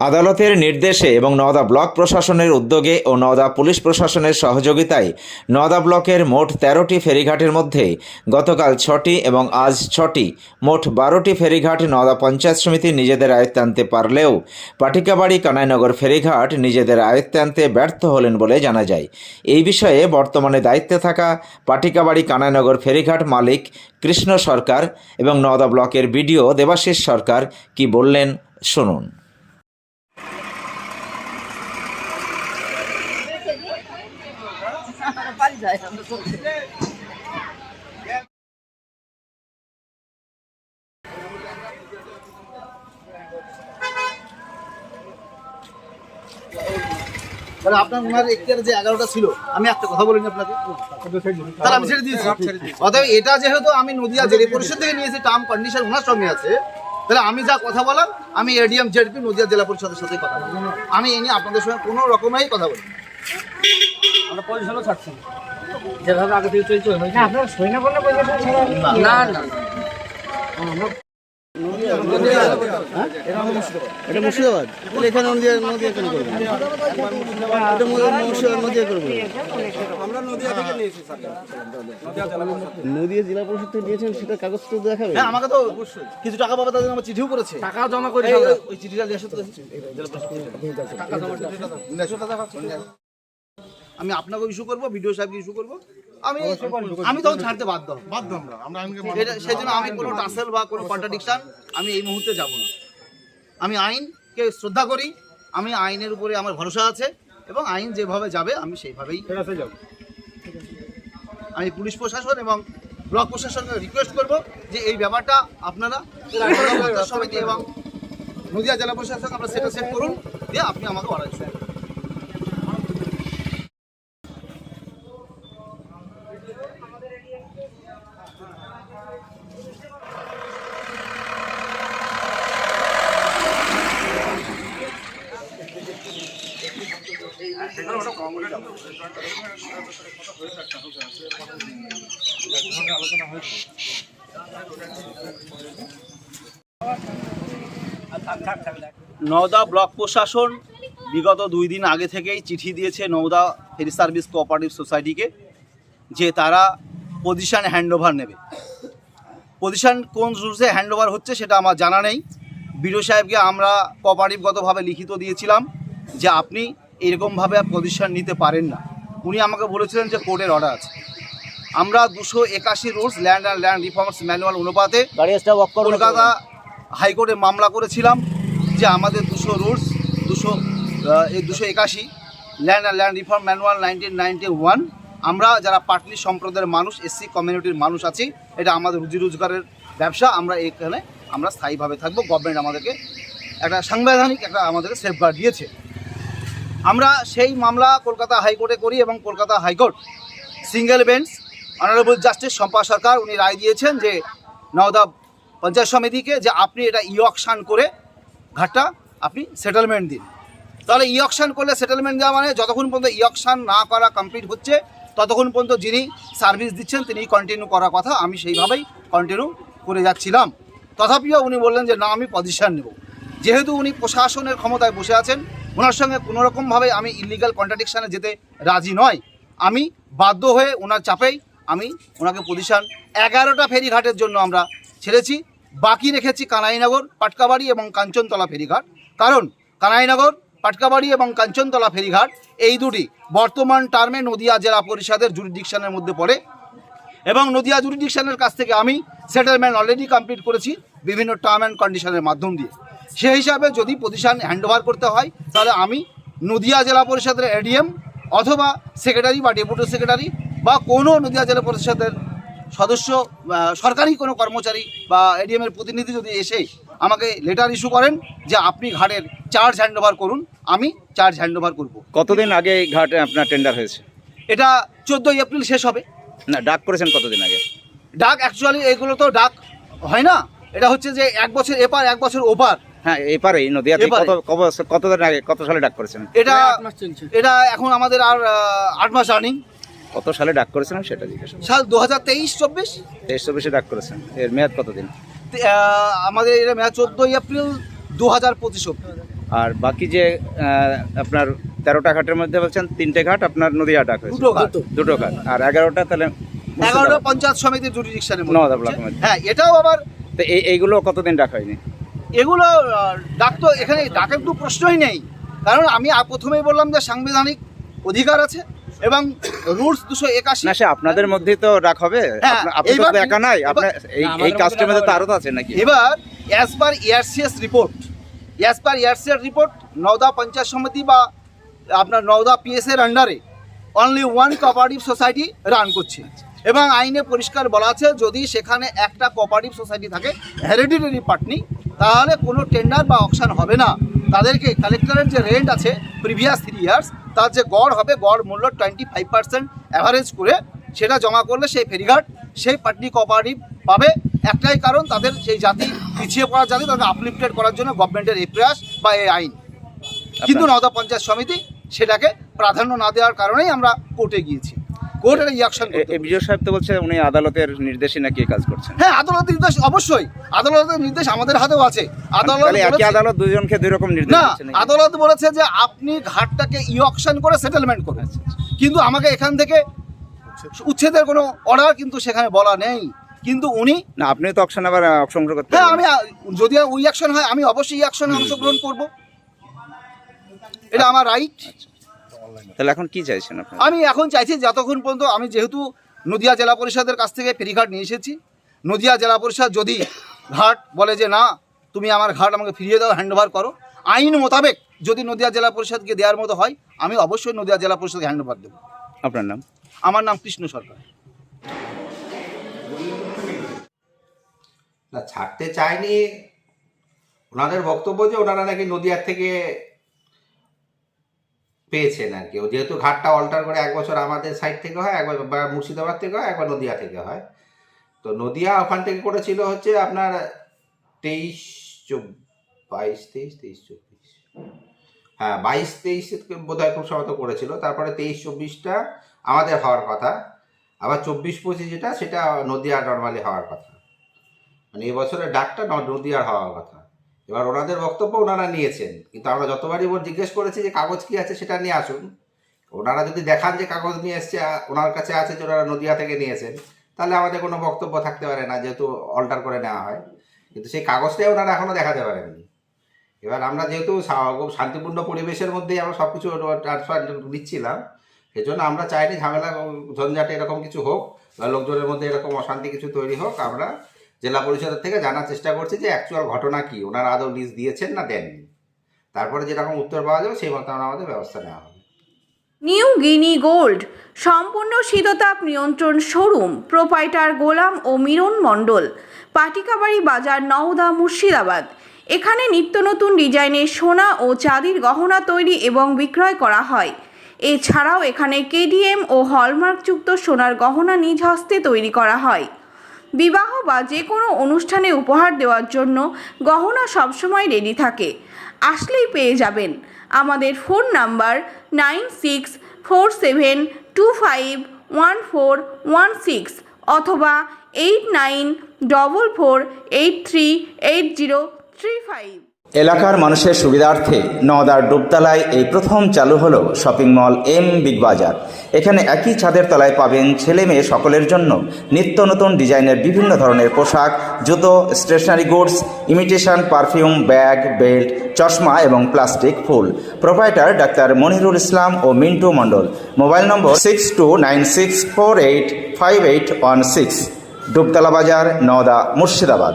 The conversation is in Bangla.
আদালতের নির্দেশে এবং নওদা ব্লক প্রশাসনের উদ্যোগে ও নওদা পুলিশ প্রশাসনের সহযোগিতায় নওদা ব্লকের মোট তেরোটি ফেরিঘাটের মধ্যে গতকাল ছটি এবং আজ ছটি, মোট বারোটি ফেরিঘাট নওদা পঞ্চায়েত সমিতি নিজেদের আয়ত্তে আনতে পারলেও পাটিকাবাড়ি কানাইনগর ফেরিঘাট নিজেদের আয়ত্তে আনতে ব্যর্থ হলেন বলে জানা যায়। এই বিষয়ে বর্তমানে দায়িত্বে থাকা পাটিকাবাড়ি কানাইনগর ফেরিঘাট মালিক কৃষ্ণ সরকার এবং নওদা ব্লকের বিডিও দেবাশিস সরকার কি বললেন, শুনুন। বাড়ি তাহলে আপনার ওনার এখতিয়ারে যে এগারোটা ছিল, আমি একটা কথা বলিনি আপনাকে। তাহলে আমি ছেড়ে দিয়েছি। অতএব এটা যেহেতু আমি নদিয়া জেলা পরিষদ থেকে নিয়েছি টার্ম কন্ডিশন ওনার সঙ্গে আছে। তাহলে আমি যা কথা বলার আমি এডিএম জেডপি নদিয়া জেলা পরিষদের সাথে কথা বলি আমি এই নিয়ে আপনাদের সঙ্গে কোনো রকমেরই কথা বলি। আমরা পজিশনও ছাড়ছি না। যেভাবে আগে থেকে চলছে ওইভাবে না আপনার সই না করলে পজিশন ছাড়া না না এটা মুর্শিদাবাদ। এখানে নদিয়া নদিয়া কেন করবেন এটা মুর্শিদাবাদ নদিয়া করবেন নদিয়া জেলা পরিষদ থেকে নিয়েছেন সেটা কাগজ তো দেখাবে হ্যাঁ আমাকে তো কিছু টাকা পাবে তাদের আমার চিঠিও করেছে টাকা জমা করে ওই- চিঠিটা। জেলা পরিষদ। আমি আপনাকে ইস্যু করব ভিডিও সাহেবকে ইস্যু করব। আমি আমি তখন ছাড়তে বাধ্য বাধ্য আমরা সেই জন্য আমি কোনো টাসেল বা কোনো কন্ট্রাডিকশান আমি এই মুহূর্তে যাব না। আমি আইনকে শ্রদ্ধা করি আমি আইনের উপরে আমার ভরসা আছে এবং আইন যেভাবে যাবে আমি সেইভাবেই আমি পুলিশ প্রশাসন এবং ব্লক প্রশাসনকে রিকোয়েস্ট করব যে এই ব্যাপারটা আপনারা সমিতি এবং নদিয়া জেলা প্রশাসন আপনারা সেটা সেট করুন দিয়ে আপনি আমাকে অর্ডার নওদা ব্লক প্রশাসন বিগত দুই দিন আগে থেকেই চিঠি দিয়েছে নওদা ফেরি সার্ভিস কোঅপারেটিভ সোসাইটিকে যে তারা পজিশন হ্যান্ডওভার নেবে। পজিশন কোন রুলসে হ্যান্ডওভার হচ্ছে সেটা আমার জানা নেই। বিডিও সাহেবকে আমরা কোঅপারেটিভগতভাবে লিখিত দিয়েছিলাম যে আপনি এরকমভাবে পজিশন নিতে পারেন না। উনি আমাকে বলেছিলেন যে কোর্টের অর্ডার আছে। আমরা দুশো একাশি rules land and land reforms manual অনুপাতে কলকাতা হাইকোর্টে মামলা করেছিলাম যে আমাদের দুশো রুলস দুশো এই দুশো একাশি land and land reform manual nineteen ninety one আমরা যারা পাটলি সম্প্রদায়ের মানুষ এসসি কমিউনিটির মানুষ আছি এটা আমাদের রুজি রোজগারের ব্যবসা। আমরা এখানে আমরা স্থায়ীভাবে থাকব। গভর্নমেন্ট আমাদেরকে একটা সাংবিধানিক একটা আমাদেরকে সেফগার্ড দিয়েছে। আমরা সেই মামলা কলকাতা হাইকোর্টে করি এবং Kolkata high court single bench, honourable justice Shampa Sarkar উনি রায় দিয়েছেন যে নওদা পঞ্চায়েত সমিতিকে যে আপনি এটা ই অকশান করে ঘাটটা আপনি সেটেলমেন্ট দিন। তাহলে ই অকশান করলে সেটেলমেন্ট দেওয়া মানে যতক্ষণ পর্যন্ত ই অকশান না করা কমপ্লিট হচ্ছে, ততক্ষণ পর্যন্ত যিনি সার্ভিস দিচ্ছেন তিনি কন্টিনিউ করার কথা আমি সেইভাবেই কন্টিনিউ করে যাচ্ছিলাম। তথাপিও উনি বললেন যে, না, আমি পজিশন নেব। যেহেতু উনি প্রশাসনের ক্ষমতায় বসে আছেন ওনার সঙ্গে কোনোরকমভাবে আমি ইলিগাল কন্ট্রাডিকশানে যেতে রাজি নয়। আমি বাধ্য হয়ে ওনার চাপেই আমি ওনাকে পজিশন এগারোটা ফেরিঘাটের জন্য আমরা ছেড়েছি। বাকি রেখেছি কানাইনগর, পাটকাবাড়ি এবং কাঞ্চনতলা ফেরিঘাট। কারণ কানাইনগর, পাটকাবাড়ি এবং কাঞ্চনতলা ফেরিঘাট এই দুটি বর্তমান টার্মে নদিয়া জেলা পরিষদের জুরিডিকশনের মধ্যে পড়ে এবং নদিয়া জুরিডিকশনের কাছ থেকে আমি সেটেলমেন্ট অলরেডি কমপ্লিট করেছি বিভিন্ন টার্ম অ্যান্ড কন্ডিশনের মাধ্যম দিয়ে। সেই হিসাবে যদি পজিশন হ্যান্ডওভার করতে হয় তাহলে আমি নদিয়া জেলা পরিষদের এডিএম অথবা সেক্রেটারি বা ডেপুটি সেক্রেটারি বা কোনো নদিয়া জেলা পরিষদের সদস্য সরকারি কোনো কর্মচারী বা এডিএম এর প্রতিনিধি যদি এসে আমাকে লেটার ইস্যু করেন যে আপনি ঘাটের চার্জ হ্যান্ডওভার করুন আমি চার্জ হ্যান্ডওভার করব। কতদিন আগে এই ঘাটে আপনার টেন্ডার হয়েছে? এটা চোদ্দোই এপ্রিল শেষ হবে। না ডাক করেছেন কতদিন আগে? ডাক অ্যাকচুয়ালি এগুলো তো ডাক হয় না। এটা হচ্ছে যে এক বছর এপার এক বছর ওপার। হ্যাঁ এপারে। নদিয়াতে কত কতদিন আগে কত সালে ডাক করেছেন এটা আট মাস চলছে। এটা এখন আমাদের আর আট মাস রানিং। কত সালে ডাক সেটা জিজ্ঞেস সাল দু হাজার তেইশ চব্বিশ তেইশ চব্বিশে ডাক করেছেন। এর মেয়াদ কতদিন? আমাদের এটা মেয়াদ চোদ্দোই এপ্রিল দু হাজার পঁচিশ আর বাকি যে আপনার তেরোটা ঘাটের মধ্যে বলছেন তিনটে ঘাট আপনার নদীয়া ডাক হয়েছে। দুটো ঘাট। দুটো ঘাট। আর এগারোটা তাহলে এগারোটা পঞ্চায়েত সমিতি। হ্যাঁ এটাও আবার তো এই এইগুলো কতদিন ডাক হয়নি? এগুলো ডাক তো এখানে ডাকের তো প্রশ্নই নেই। কারণ আমি প্রথমেই বললাম যে সাংবিধানিক অধিকার আছে এবং রুলস দুশো একাশি। না সে আপনাদের মধ্যেই তো ডাক হবে। হ্যাঁ, আপনি তো একা নাই। আপনার এই এই কাস্টের মধ্যে মধ্যে তো ডাক আরও তো আছে নাকি? এবার as per ARCS report as per ARCS report Nowda Panchayat Samiti বা আপনার নওদা পিএস এর আন্ডারে only one cooperative society run করছে। এবং আইনে পরিষ্কার বলা আছে যদি সেখানে একটা কোঅপারেটিভ সোসাইটি থাকে হেরিডিটারি পার্টনি তাহলে কোনো টেন্ডার বা অকশন হবে না। তাদেরকে কালেক্টরের যে রেন্ট আছে প্রিভিয়াস থ্রি ইয়ার্স তার যে গড় হবে গড় মূল্য টোয়েন্টি ফাইভ পার্সেন্ট অ্যাভারেজ করে সেটা জমা করলে সেই ফেরিঘাট সেই পার্টনি কোঅপারেটিভ পাবে। একটাই কারণ তাদের সেই জাতি পিছিয়ে পড়া জাতি তাদের আপলিফটেড করার জন্য গভর্নমেন্টের এই প্রয়াস বা এই আইন। কিন্তু নওদা পঞ্চায়েত সমিতি সেটাকে প্রাধান্য না দেওয়ার কারণেই আমরা কোর্টে গিয়েছি। কোর্ট এটা ইয়াকশন এ- এ বিজয় সাহেব তো বলছে উনি আদালতের নির্দেশে নাকি কাজ করছেন। হ্যাঁ আদালতের নির্দেশ অবশ্যই। আদালতের নির্দেশ আমাদের হাতেও আছে। আদালত একই আদালত দুজনকে দুই রকম নির্দেশ না আদালত বলেছে যে আপনি ঘাটটাকে ইঅকশন করে সেটেলমেন্ট করবেন কিন্তু আমাকে এখান থেকে উচ্ছেদের কোনো অর্ডার কিন্তু সেখানে বলা নেই। কিন্তু উনি না আপনি তো অকশন আবার অপসংগ্রহ করতে হ্যাঁ আমি যদি ওই অ্যাকশন হয় আমি অবশ্যই অ্যাকশনে অংশগ্রহণ করব। এটা আমার রাইট তাহলে এখন কি চাইছেন আপনি আমি এখন চাইছি যতক্ষণ পর্যন্ত আমি যেহেতু নদিয়া জেলা পরিষদের কাছ থেকে ফেরিঘাট নিয়ে এসেছি নদিয়া জেলা পরিষদ যদি ঘাট বলে যে না তুমি আমার ঘাট আমাকে ফিরিয়ে দাও হ্যান্ড ওভার করো আইন মোতাবেক যদি নদিয়া জেলা পরিষদকে দেওয়ার মতো হয় আমি অবশ্যই নদিয়া জেলা পরিষদকে হ্যান্ড ওভার দেবো। আপনার নাম? আমার নাম কৃষ্ণ সরকার। না ছাড়তে চায়নি ওনাদের বক্তব্য যে ওনারা নাকি নদিয়ার থেকে পেয়েছেন আর কি। যেহেতু ঘাটটা অল্টার করে এক বছর আমাদের সাইড থেকে হয় একবার বা মুর্শিদাবাদ থেকে হয়, একবার নদিয়া থেকে হয়। তো নদিয়া ওখান থেকে করেছিল হচ্ছে আপনার তেইশ বাইশ, তেইশ তেইশ, চব্বিশ। হ্যাঁ বাইশ, তেইশ বোধ হয় খুব সম্ভবত করেছিল। তারপরে তেইশ, চব্বিশটা আমাদের হওয়ার কথা। আবার চব্বিশ, পঁচিশ যেটা, সেটা নদিয়া নর্মালি হওয়ার কথা। মানে এবছরের ডাকটা নদিয়ার হওয়ার কথা। এবার ওনাদের বক্তব্য ওনারা নিয়েছেন। কিন্তু আমরা যতবারই ওর জিজ্ঞেস করেছি যে কাগজ কি আছে সেটা নিয়ে আসুন। ওনারা যদি দেখান যে কাগজ নিয়ে এসছে ওনার কাছে আছে যে ওনারা নদিয়া থেকে নিয়েছেন, তাহলে আমাদের কোনো বক্তব্য থাকতে পারে না, যেহেতু অল্টার করে নেওয়া হয়। কিন্তু সেই কাগজটাই ওনারা এখনও দেখাতে পারেননি। এবার আমরা যেহেতু শান্তিপূর্ণ পরিবেশের মধ্যেই আমরা সব কিছু ট্রান্সফার দিচ্ছিলাম সেজন্য আমরা চাইনি ঝামেলা ঝঞ্ঝাটে এরকম কিছু হোক, বা লোকজনের মধ্যে এরকম অশান্তি কিছু তৈরি হোক, আমরা জেলা পরিষদের থেকে জানার চেষ্টা করছি যে অ্যাকচুয়াল ঘটনা কি? ওনারা আদৌ লিস্ট দিয়েছেন না দেননি? তারপরে যেরকম উত্তর পাওয়া যাবে, সেই মতো আমাদের ব্যবস্থা নেওয়া হবে। নিউ গিনি গোল্ড সম্পূর্ণ শীততাপ নিয়ন্ত্রণ শোরুম প্রোপাইটার গোলাম ও মিরন মণ্ডল, পাটিকাবাড়ি বাজার নওদা মুর্শিদাবাদ। এখানে নিত্য নতুন ডিজাইনের সোনা ও চাঁদির গহনা তৈরি এবং বিক্রয় করা হয়। এছাড়াও এখানে কেডিএম ও হলমার্কযুক্ত সোনার গহনা নিজ হস্তে তৈরি করা হয়। বিবাহ বা যে কোনো অনুষ্ঠানে উপহার দেওয়ার জন্য গহনা সবসময় রেডি থাকে। আসলেই পেয়ে যাবেন। আমাদের phone number nine six four seven two five one four one six অথবা eight nine double four eight three eight zero three five এলাকার মানুষের সুবিধার্থে নওদার ডুবতলায় এই প্রথম চালু হলো শপিং মল এম বিগ বাজার এখানে একই ছাদের তলায় পাবেন ছেলে মেয়ে সকলের জন্য নিত্য নতুন ডিজাইনের বিভিন্ন ধরনের পোশাক, জুতো stationery goods imitation perfume bag belt চশমা এবং প্লাস্টিক ফুল। প্রোপাইটার ডাক্তার মনিরুল ইসলাম ও Mintu Mondal. Mobile number six two nine six four eight five eight one six Dubtala বাজার, নওদা, মুর্শিদাবাদ।